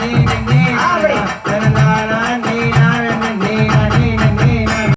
அப்படி